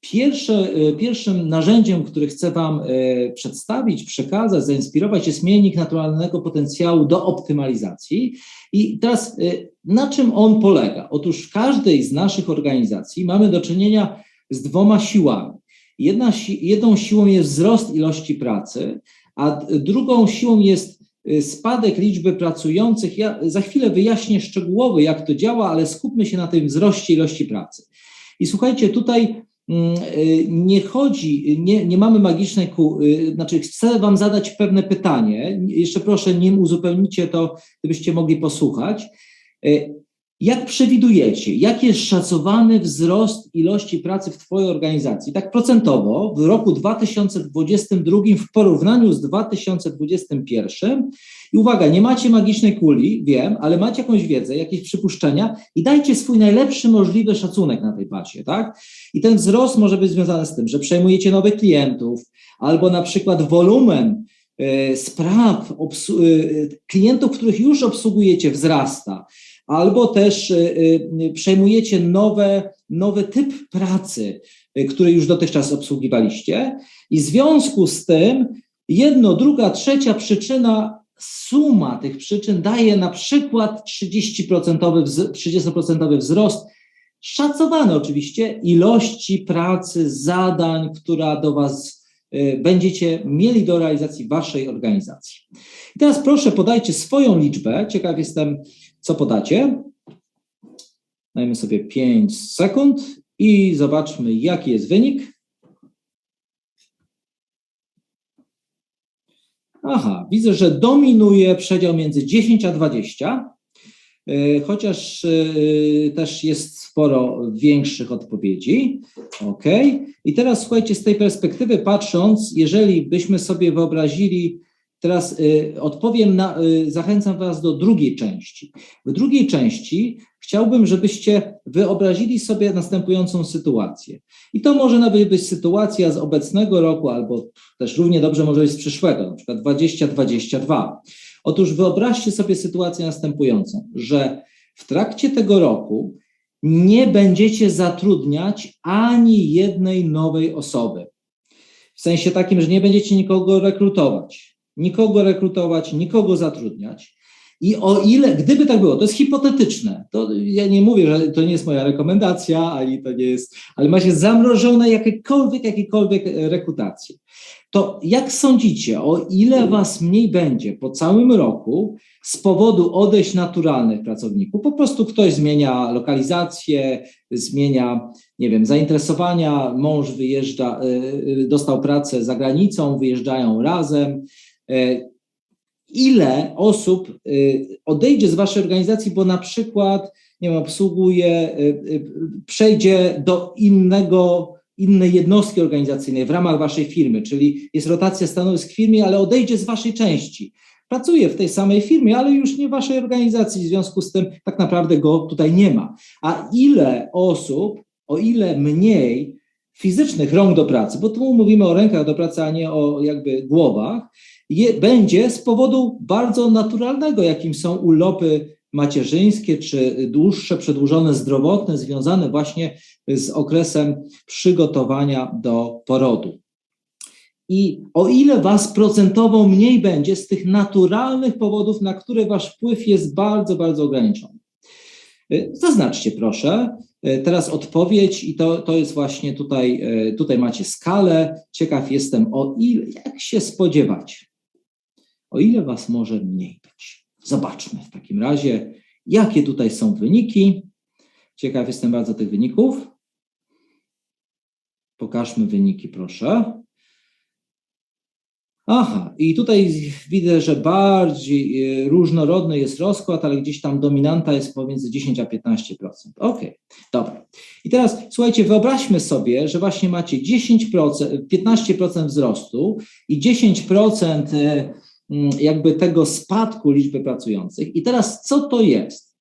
Pierwsze, e, pierwszym narzędziem, które chcę Wam e, przedstawić, przekazać, zainspirować, jest miernik naturalnego potencjału do optymalizacji. I teraz e, na czym on polega? Otóż w każdej z naszych organizacji mamy do czynienia z dwoma siłami. Jedna, jedną siłą jest wzrost ilości pracy, a drugą siłą jest spadek liczby pracujących. Ja za chwilę wyjaśnię szczegółowo, jak to działa, ale skupmy się na tym wzroście ilości pracy. I słuchajcie, tutaj nie chodzi, nie, nie mamy magicznej kury, znaczy chcę Wam zadać pewne pytanie. Jeszcze proszę, nim uzupełnicie to, gdybyście mogli posłuchać. Jak przewidujecie, jaki jest szacowany wzrost ilości pracy w Twojej organizacji? Tak procentowo w roku 2022 w porównaniu z 2021. I uwaga, nie macie magicznej kuli, wiem, ale macie jakąś wiedzę, jakieś przypuszczenia i dajcie swój najlepszy możliwy szacunek na tej bazie, tak? I ten wzrost może być związany z tym, że przejmujecie nowych klientów, albo na przykład wolumen y, spraw, y, klientów, których już obsługujecie, wzrasta albo też y, y, przejmujecie nowe, nowy typ pracy, y, który już dotychczas obsługiwaliście, i w związku z tym jedno, druga, trzecia przyczyna, suma tych przyczyn daje na przykład 30%, 30 wzrost, szacowany oczywiście, ilości pracy, zadań, która do Was będziecie mieli do realizacji Waszej organizacji. I teraz proszę podajcie swoją liczbę. Ciekaw jestem, co podacie? Dajmy sobie 5 sekund i zobaczmy, jaki jest wynik. Aha, widzę, że dominuje przedział między 10 a 20, e, chociaż e, też jest sporo większych odpowiedzi. Ok. I teraz słuchajcie, z tej perspektywy patrząc, jeżeli byśmy sobie wyobrazili Teraz y, odpowiem na, zachęcam Was do drugiej części. W drugiej części chciałbym, żebyście wyobrazili sobie następującą sytuację. I to może nawet być sytuacja z obecnego roku, albo też równie dobrze może być z przyszłego, na przykład 2022. Otóż wyobraźcie sobie sytuację następującą, że w trakcie tego roku nie będziecie zatrudniać ani jednej nowej osoby. W sensie takim, że nie będziecie nikogo rekrutować nikogo rekrutować, nikogo zatrudniać. I o ile, gdyby tak było, to jest hipotetyczne, to ja nie mówię, że to nie jest moja rekomendacja, ani to nie jest, ale macie zamrożone jakiekolwiek, jakiekolwiek rekrutacje. To jak sądzicie, o ile was mniej będzie po całym roku z powodu odejść naturalnych pracowników? Po prostu ktoś zmienia lokalizację, zmienia, nie wiem, zainteresowania, mąż wyjeżdża, y, y, dostał pracę za granicą, wyjeżdżają razem, E, ile osób e, odejdzie z waszej organizacji, bo na przykład, nie wiem, obsługuje, e, przejdzie do innego, innej jednostki organizacyjnej w ramach waszej firmy, czyli jest rotacja stanowisk w firmie, ale odejdzie z waszej części. Pracuje w tej samej firmie, ale już nie waszej organizacji, w związku z tym tak naprawdę go tutaj nie ma. A ile osób, o ile mniej fizycznych rąk do pracy, bo tu mówimy o rękach do pracy, a nie o jakby głowach, je, będzie z powodu bardzo naturalnego, jakim są urlopy macierzyńskie czy dłuższe, przedłużone zdrowotne, związane właśnie z okresem przygotowania do porodu. I o ile Was procentowo mniej będzie z tych naturalnych powodów, na które Wasz wpływ jest bardzo, bardzo ograniczony. Zaznaczcie proszę, teraz odpowiedź i to, to jest właśnie tutaj, tutaj macie skalę. Ciekaw jestem o ile, jak się spodziewacie o ile Was może mniej być. Zobaczmy w takim razie, jakie tutaj są wyniki. Ciekaw jestem bardzo tych wyników. Pokażmy wyniki, proszę. Aha, i tutaj widzę, że bardziej e, różnorodny jest rozkład, ale gdzieś tam dominanta jest pomiędzy 10 a 15%. Ok, dobra. I teraz słuchajcie, wyobraźmy sobie, że właśnie macie 10%, 15% wzrostu i 10% Mm, jakby tego spadku liczby pracujących. I teraz co to jest?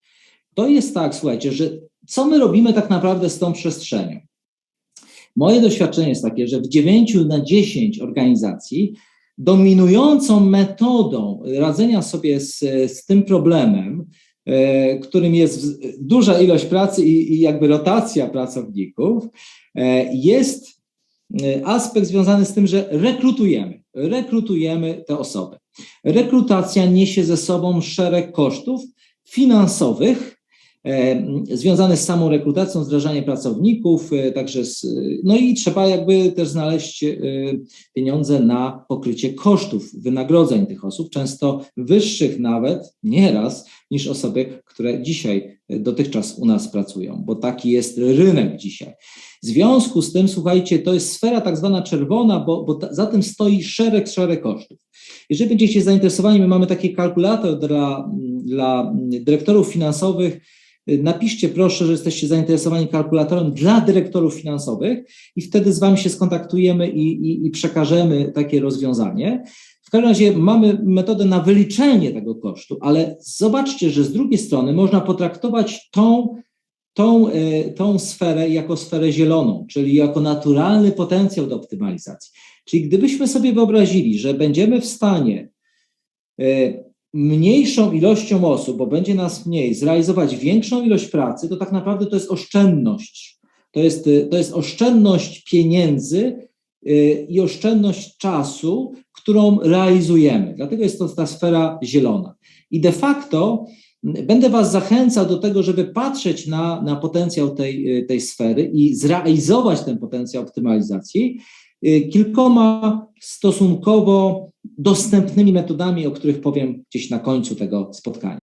To jest tak, słuchajcie, że co my robimy tak naprawdę z tą przestrzenią? Moje doświadczenie jest takie, że w 9 na 10 organizacji dominującą metodą radzenia sobie z, z tym problemem e, którym jest duża ilość pracy i, i jakby rotacja pracowników, e, jest e, aspekt związany z tym, że rekrutujemy, rekrutujemy te osoby. Rekrutacja niesie ze sobą szereg kosztów finansowych, e, związane z samą rekrutacją, z wdrażaniem pracowników, e, także z, no i trzeba jakby też znaleźć e, pieniądze na pokrycie kosztów wynagrodzeń tych osób, często wyższych nawet nieraz niż osoby, które dzisiaj dotychczas u nas pracują, bo taki jest rynek dzisiaj. W związku z tym, słuchajcie, to jest sfera tak zwana czerwona, bo, bo za tym stoi szereg, szereg kosztów. Jeżeli będziecie zainteresowani, my mamy taki kalkulator dla, dla dyrektorów finansowych. Napiszcie proszę, że jesteście zainteresowani kalkulatorem dla dyrektorów finansowych i wtedy z Wami się skontaktujemy i, i, i przekażemy takie rozwiązanie. W każdym razie mamy metodę na wyliczenie tego kosztu, ale zobaczcie, że z drugiej strony można potraktować tą, tą, e, tą sferę jako sferę zieloną, czyli jako naturalny potencjał do optymalizacji. Czyli gdybyśmy sobie wyobrazili, że będziemy w stanie e, mniejszą ilością osób, bo będzie nas mniej, zrealizować większą ilość pracy, to tak naprawdę to jest oszczędność. To jest, to jest oszczędność pieniędzy i oszczędność czasu, którą realizujemy. Dlatego jest to ta sfera zielona. I de facto będę Was zachęcał do tego, żeby patrzeć na, na potencjał tej, tej sfery i zrealizować ten potencjał optymalizacji y, kilkoma stosunkowo dostępnymi metodami, o których powiem gdzieś na końcu tego spotkania.